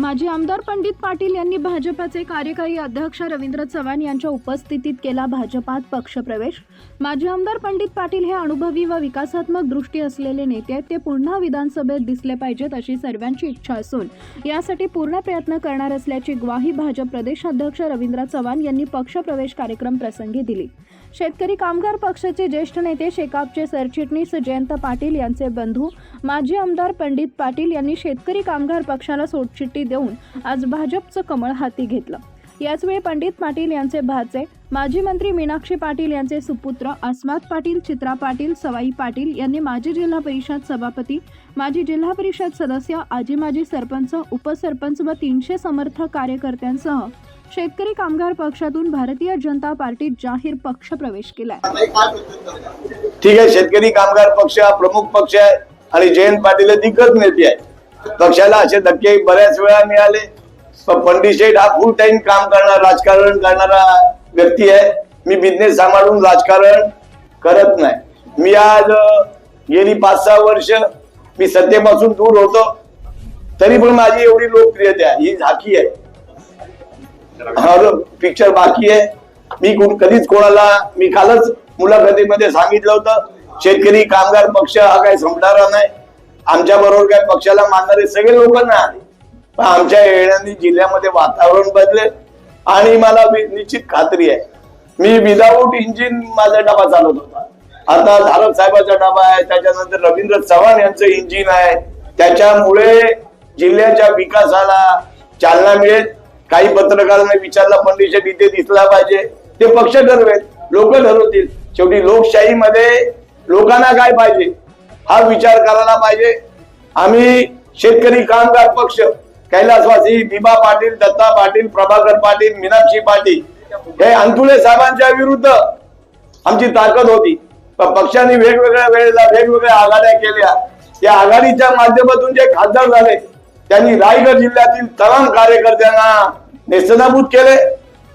माजी आमदार पंडित पाटील यांनी भाजपाचे कार्यकारी अध्यक्ष रवींद्र चव्हाण यांच्या उपस्थितीत केला भाजपात पक्षप्रवेश. माजी आमदार पंडित पाटील हे अनुभवी व विकासात्मक दृष्टी असलेले नेते आहेत. ते पुन्हा विधानसभेत दिसले पाहिजेत अशी सर्वांची इच्छा असून यासाठी पूर्ण प्रयत्न करणार असल्याची ग्वाही भाजप प्रदेशाध्यक्ष रवींद्र चव्हाण यांनी पक्षप्रवेश कार्यक्रम प्रसंगी दिली. शेतकरी कामगार पक्षाचे ज्येष्ठ नेते शेकापचे सरचिटणीस जयंत पाटील यांचे बंधू माजी आमदार पंडित पाटील यांनी शेतकरी कामगार पक्षाला सोडचिठ्ठी देऊन आज भाजपचं कमळ हाती घेतलं. याचवेळी पंडित पाटील यांचे भाचे माजी मंत्री मीनाक्षी पाटील यांचे सुपुत्र अस्मात पाटील चित्रा पाटील सवाई पाटील यांनी माजी जिल्हा परिषद सभापती माजी जिल्हा परिषद सदस्य आजी माजी सरपंच उपसरपंच व तीनशे समर्थक कार्यकर्त्यांसह शेतकरी कामगार पक्षातून भारतीय जनता पार्टीत जाहीर पक्ष प्रवेश केलाय. ठीक आहे शेतकरी कामगार पक्ष हा प्रमुख पक्ष आहे आणि जयंत पाटील दिग्गज नेते आहे पक्षाला असे धक्के बऱ्याच वेळा मिळाले. पण पंडित शेठ हा फुल टाइम काम करणारा राजकारण करणारा व्यक्ती आहे. मी बिझनेस सांभाळून राजकारण करत नाही. मी आज गेली पाच सहा वर्ष मी सत्तेपासून दूर होतो. तरी पण माझी एवढी लोकप्रियता आहे. ही झाकी आहे. पिक्चर बाकी आहे. मी कधीच कोणाला मी कालच मुलाखतीमध्ये सांगितलं होतं शेतकरी कामगार पक्ष हा काही संपणारा नाही. आमच्या बरोबर काय पक्षाला मानणारे सगळे लोक नाही आले. पण आमच्या येण्याने जिल्ह्यामध्ये वातावरण बदले. आणि मला निश्चित खात्री आहे. मी विदाऊट इंजिन माझा डबा चालवत होता. आता धारक साहेबाचा डबा आहे. त्याच्यानंतर रवींद्र चव्हाण यांचं इंजिन आहे. त्याच्यामुळे जिल्ह्याच्या विकासाला चालना मिळेल. काही पत्रकारांनी विचारला पंडित इथे दिसला पाहिजे. ते पक्ष ठरवेल. लोक ठरवतील. शेवटी लोकशाहीमध्ये लोकांना काय पाहिजे? हा विचार करायला पाहिजे. आम्ही शेतकरी कामगार पक्ष कैलासवासी दिबा पाटील दत्ता पाटील प्रभाकर पाटील मीनाक्षी पाटील हे अंतुले साहेबांच्या विरुद्ध आमची ताकद होती. पण पक्षांनी वेगवेगळ्या वेळेला वेगवेगळ्या आघाड्या केल्या. त्या आघाडीच्या माध्यमातून जे खासदार झाले त्यांनी रायगड जिल्ह्यातील तमाम कार्यकर्त्यांना नेस्तनाबूत केले.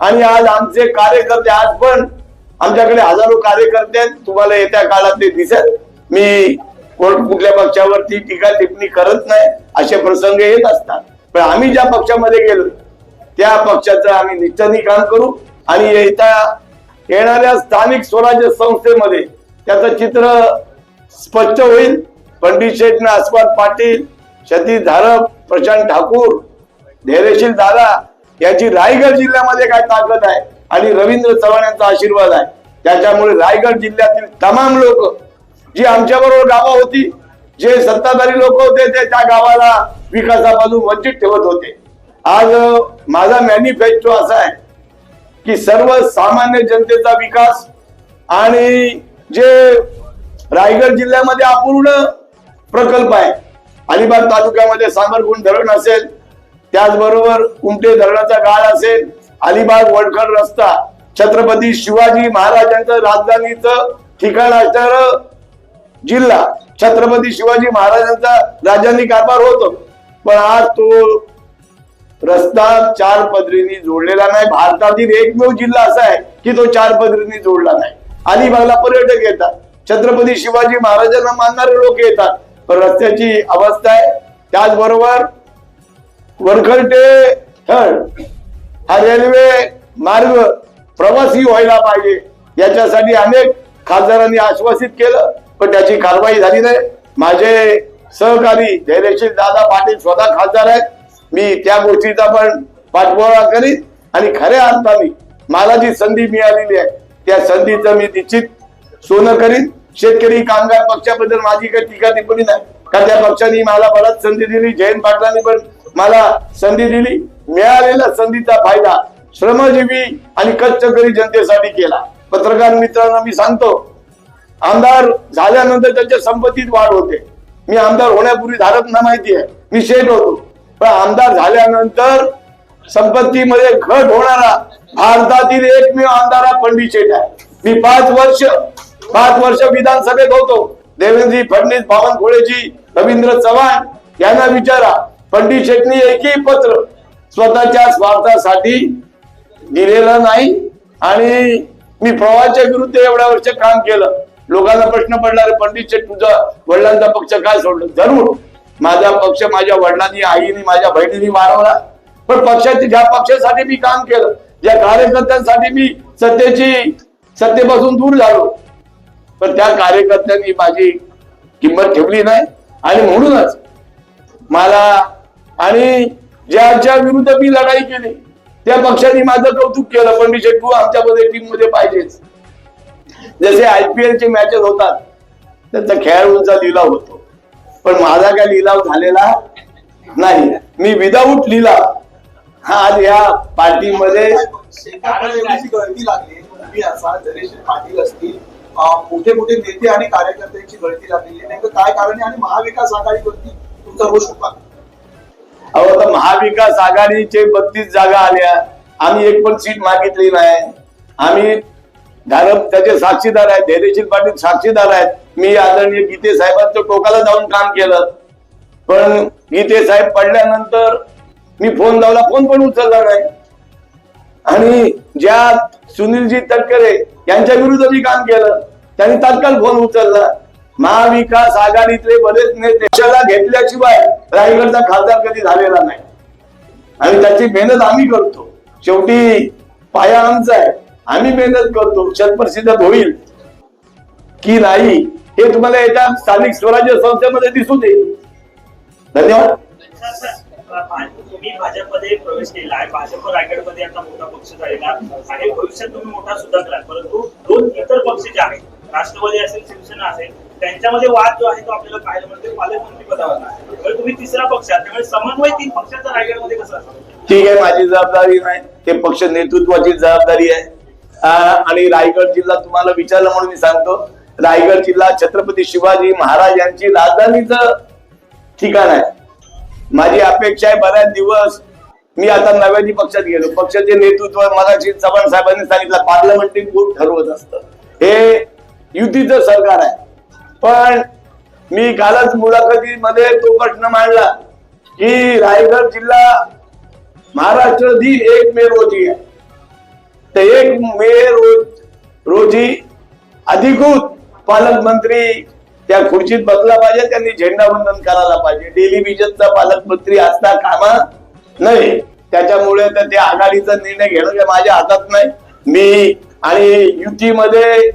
आणि आज आमचे कार्यकर्ते आज पण आमच्याकडे हजारो कार्यकर्ते आहेत तुम्हाला येत्या काळात ते दिसेल. मी कोर्ट कुठल्या पक्षावरती टीका टिप्पणी करत नाही असे प्रसंग येत असतात. पण आम्ही ज्या पक्षामध्ये गेलो त्या पक्षाचं आम्ही निष्ठाने काम करू आणि येत्या येणाऱ्या स्थानिक स्वराज्य संस्थेमध्ये त्याचं चित्र स्पष्ट होईल. पंडित शेठ आस्वाद पाटील सतीश धारप प्रशांत ठाकूर धैर्यशील दादा याची रायगड जिल्ह्यामध्ये काय ताकद आहे? आणि रवींद्र चव्हाण यांचा आशीर्वाद आहे. त्याच्यामुळे रायगड जिल्ह्यातील तमाम लोक जी आमच्याबरोबर गावं होती जे सत्ताधारी लोक होते ते त्या गावाला विकासापासून वंचित ठेवत होते. आज माझा मॅनिफेस्टो असा आहे की सर्व सामान्य जनतेचा विकास आणि जे रायगड जिल्ह्यामध्ये अपूर्ण प्रकल्प आहे अलिबाग तालुक्यामध्ये सांगरकुंड धरण असेल त्याचबरोबर कुमटे धरणाचा गाळ असेल अलिबाग वडखड रस्ता छत्रपती शिवाजी महाराजांचं राजधानीचं ठिकाण असणारं जिल्हा. छत्रपती शिवाजी महाराजांचा राजांनी कारभार होतो. पण आज तो रस्ता चार पदरीनी जोडलेला नाही. भारतातील एकमेव जिल्हा असा आहे की तो चार पदरीनी जोडला नाही. अलिबागला पर्यटक येतात. छत्रपती शिवाजी महाराजांना मानणारे लोक येतात. पण रस्त्याची अवस्था आहे. त्याचबरोबर वरखंडे ते हा रेल्वे मार्ग प्रवासी व्हायला पाहिजे. याच्यासाठी अनेक खासदारांनी आश्वासित केलं. पण त्याची कारवाई झाली नाही. माझे सहकारी धैर्यशील दादा पाटील स्वतः खासदार आहेत. मी त्या गोष्टीचा पण पाठपुरावा करीन आणि खऱ्या अर्थाने मला जी संधी मिळालेली आहे त्या संधीचं मी निश्चित सोनं करीन शेतकरी कामगार पक्षाबद्दल माझी काही टीका टिप्पणी नाही. कारण त्या पक्षाने मला बराच संधी दिली? जयंत पाटलांनी पण मला संधी दिली. मिळालेल्या संधीचा फायदा श्रमजीवी आणि कष्टकरी जनतेसाठी केला. पत्रकार मित्रांना मी सांगतो आमदार झाल्यानंतर त्यांच्या संपत्तीत वाढ होते. मी आमदार होण्यापूर्वी धारकना माहिती आहे. मी शेठ होतो. पण आमदार झाल्यानंतर संपत्तीमध्ये घट होणारा भारतातील एकमेव आमदार हा पंडित शेठ आहे. मी पाच वर्ष पाच वर्ष विधानसभेत होतो. देवेंद्रजी फडणवीस बावनकुळेजी रवींद्र चव्हाण यांना विचारा. पंडित शेटनी एकही पत्र स्वतःच्या स्वार्थासाठी दिलेलं नाही. आणि मी प्रवाहाच्या विरुद्ध एवढ्या वर्ष काम केलं. लोकांना प्रश्न पडला रे पंडित शेठ तुझा वडिलांचा पक्ष काय सोडलं? जरूर. माझा पक्ष माझ्या वडिलांनी आईने माझ्या बहिणीने वाढवला. पण पक्षाची ज्या पक्षासाठी मी काम केलं ज्या कार्यकर्त्यांसाठी मी सत्तेची सत्तेपासून दूर झालो पण त्या कार्यकर्त्यांनी माझी किंमत ठेवली नाही. आणि म्हणूनच मला आणि ज्याच्या विरुद्ध मी लढाई केली त्या पक्षाने माझं कौतुक केलं. पण मी आमच्यामध्ये टीममध्ये पाहिजेच जसे आयपीएल चे मॅचेस होतात त्यांचा खेळाडूंचा लिलाव होतो. पण माझा काय लिलाव झालेला नाही. मी विदाऊट लिलाव. हा आज या पार्टीमध्ये पाटील असतील मोठे मोठे नेते आणि कार्यकर्त्यांची गळती लागलेली. नेमकं काय कारण आहे आणि महाविकास आघाडीवरती तुमचा रोष होता? अहो आता महाविकास आघाडीचे बत्तीस जागा आल्या. आम्ही एक पण सीट मागितली नाही. आम्ही धारप त्याचे साक्षीदार आहेत धैर्यशील पाटील साक्षीदार आहेत. मी आदरणीय गीते साहेबांच्या टोकाला जाऊन काम केलं. पण गीते साहेब पडल्यानंतर मी फोन लावला फोन पण उचलला नाही. आणि ज्या सुनीलजी तटकरे यांच्या विरुद्ध मी काम केलं त्यांनी तात्काळ फोन उचलला. महाविकास आघाडीतले बरेच नेते घेतल्याशिवाय रायगडचा खासदार कधी झालेला नाही. आणि त्याची मेहनत आम्ही करतो. शेवटी पाया आमचा आहे. आम्ही मेहनत करतो शतप्रसिद्ध होईल. की नाही हे तुम्हाला याच्या स्थानिक स्वराज्य संस्थेमध्ये दिसून येईल. धन्यवाद. तुम्ही भाजपमध्ये प्रवेश केला आहे भाजप रायगडमध्ये आता मोठा पक्ष झालेला आहे भविष्यात तुम्ही मोठा सुद्धा कराल परंतु दोन इतर पक्ष जे आहेत राष्ट्रवादी असेल शिवसेना असेल त्यांच्यामध्ये वाद जो आहे तो आपल्याला पाहायला मिळतो पालकमंत्री पदावर तर तुम्ही तिसरा पक्ष आहात त्यामुळे समन्वय तीन पक्षाचा रायगडमध्ये कसं असेल ठीक आहे माझी जबाबदारी नाही. ते पक्ष नेतृत्वाची जबाबदारी आहे. आणि रायगड जिल्हा तुम्हाला विचारलं म्हणून मी सांगतो. रायगड जिल्हा छत्रपती शिवाजी महाराज यांची राजधानीच ठिकाण आहे. माझी अपेक्षा आहे बऱ्याच दिवस मी आता नव्याने पक्षात गेलो. पक्षाचे नेतृत्व मगाशी चव्हाण साहेबांनी सांगितलं पार्लमेंटरी बोर्ड ठरवत असतं. हे युतीचं सरकार आहे. पण मी कालच मुलाखतीमध्ये तो प्रश्न मांडला की रायगड जिल्हा महाराष्ट्र दिन एक मे रोजी आहे. तर एक मे रोज रोजी अधिकृत पालकमंत्री त्या खुर्चीत बसला पाहिजे त्यांनी झेंडावंदन करायला पाहिजे. टेलिव्हिजनचा पालकमंत्री असता कामा नाही त्याच्यामुळे तर ते आघाडीचा निर्णय घेणं माझ्या हातात नाही. मी आणि युतीमध्ये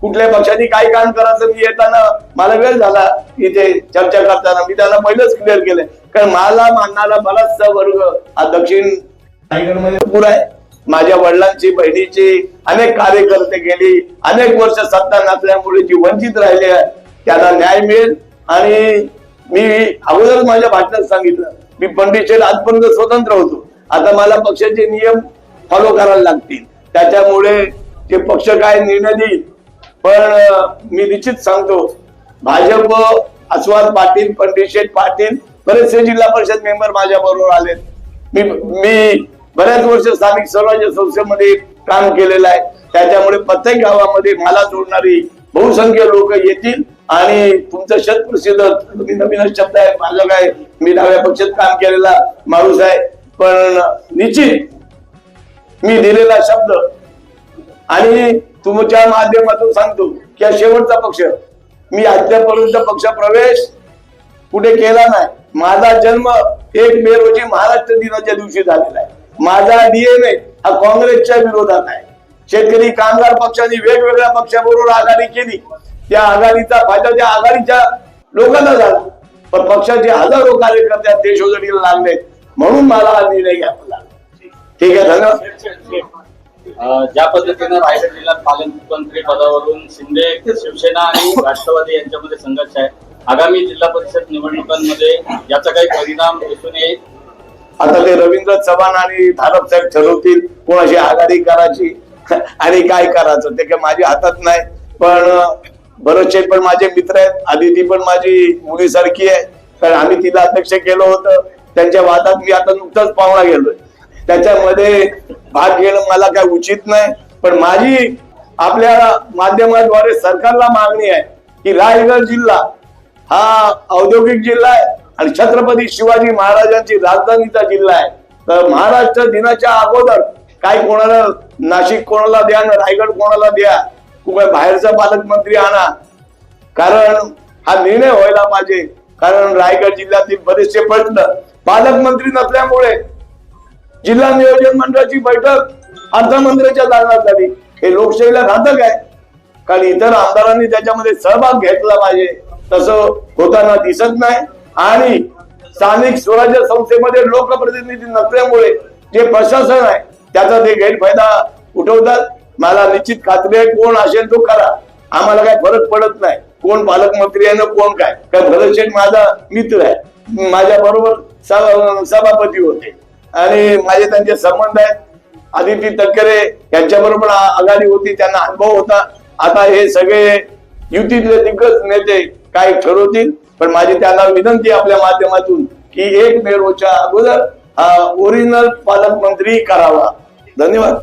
कुठल्या पक्षाने काय काम करायचं मी येताना मला वेळ झाला इथे चर्चा करताना. मी त्याला पहिलंच क्लिअर केलंय. कारण मला मानणारा बराचसा वर्ग हा दक्षिण रायगडमध्ये भरपूर आहे. माझ्या वडिलांची बहिणीची अनेक कार्यकर्ते गेली अनेक वर्ष सत्ता नसल्यामुळे जी वंचित राहिले त्याला त्यांना न्याय मिळेल. आणि मी अगोदर माझ्या भाषणात सांगितलं मी पंडित आजपर्यंत स्वतंत्र होतो. आता मला पक्षाचे नियम फॉलो करायला लागतील. त्याच्यामुळे ते पक्ष काय निर्णय देईल? पण मी निश्चित सांगतो भाजप अस्वाद पाटील पंडित शेठ पाटील बरेचसे जिल्हा परिषद मेंबर माझ्या बरोबर आले मी मी बऱ्याच वर्ष स्थानिक स्वराज्य संस्थेमध्ये काम केलेलं आहे. त्याच्यामुळे प्रत्येक गावामध्ये मला जोडणारी बहुसंख्य लोक येतील आणि तुमचं शतप्रसिद्ध तुम्ही नवीनच शब्द आहे. माझं काय मी डाव्या पक्षात काम केलेला माणूस आहे. पण निश्चित मी दिलेला शब्द आणि तुमच्या माध्यमातून सांगतो की शेवटचा पक्ष. मी अद्यापर्यंत पक्ष प्रवेश कुठे केला नाही. माझा जन्म एक मे रोजी महाराष्ट्र दिनाच्या दिवशी झालेला आहे. माझा डीएनए हा काँग्रेसच्या विरोधात आहे. शेतकरी कामगार पक्षाने वेगवेगळ्या पक्षाबरोबर आघाडी केली. त्या आघाडीचा फायदा त्या आघाडीच्या लोकांना झाला. पण पक्षाचे हजारो कार्यकर्ते आज लागले. म्हणून मला हा निर्णय घ्यावा लागला. ठीक आहे धन्यवाद. ज्या पद्धतीनं रायगड जिल्ह्यात पालकमंत्री पदावरून शिंदे शिवसेना आणि राष्ट्रवादी यांच्यामध्ये संघर्ष आहे आगामी जिल्हा परिषद निवडणुकांमध्ये याचा काही परिणाम दिसून येईल. आता ते रवींद्र चव्हाण आणि धारप साहेब ठरवतील कोणाशी आघाडी करायची आणि काय करायचं ते काय माझ्या हातात नाही. पण बरेचसे पण माझे मित्र आहेत आदिती पण माझी मुलीसारखी आहे. कारण आम्ही तिला अध्यक्ष केलं होतं. त्यांच्या वादात मी आता नुकताच पाहुणा गेलोय. त्याच्यामध्ये भाग घेणं मला काय उचित नाही. पण माझी आपल्या माध्यमाद्वारे सरकारला मागणी आहे की रायगड जिल्हा हा औद्योगिक जिल्हा आहे. आणि छत्रपती शिवाजी महाराजांची राजधानीचा जिल्हा आहे. तर महाराष्ट्र दिनाच्या अगोदर काय कोणाला नाशिक कोणाला द्या ना रायगड कोणाला द्या कुठे बाहेरचा पालकमंत्री आणा. कारण हा निर्णय व्हायला पाहिजे. कारण रायगड जिल्ह्यातील बरेचसे प्रश्न पालकमंत्री नसल्यामुळे जिल्हा नियोजन मंडळाची बैठक अर्थमंत्र्यांच्या दालनात झाली. हे लोकशाहीला घातक आहे. कारण इतर आमदारांनी त्याच्यामध्ये सहभाग घेतला पाहिजे. तसं होताना दिसत नाही. आणि स्थानिक स्वराज्य संस्थेमध्ये लोकप्रतिनिधी नसल्यामुळे जे प्रशासन आहे त्याचा ते गैरफायदा उठवतात. मला निश्चित खात्री आहे कोण असेल तो करा आम्हाला काय फरक पडत नाही. कोण पालकमंत्री आहे ना कोण काय. काय भरत शेठ माझा मित्र आहे. माझ्या बरोबर सभापती होते. आणि माझे त्यांचे संबंध आहेत. आदिती तटकरे यांच्या बरोबर आघाडी होती त्यांना अनुभव होता. आता हे सगळे युतीतले दिग्गज नेते काय ठरवतील. पण माझी त्यांना विनंती आपल्या माध्यमातून की एक मेरोच्या अगोदर ओरिजिनल पालकमंत्री करावा. धन्यवाद.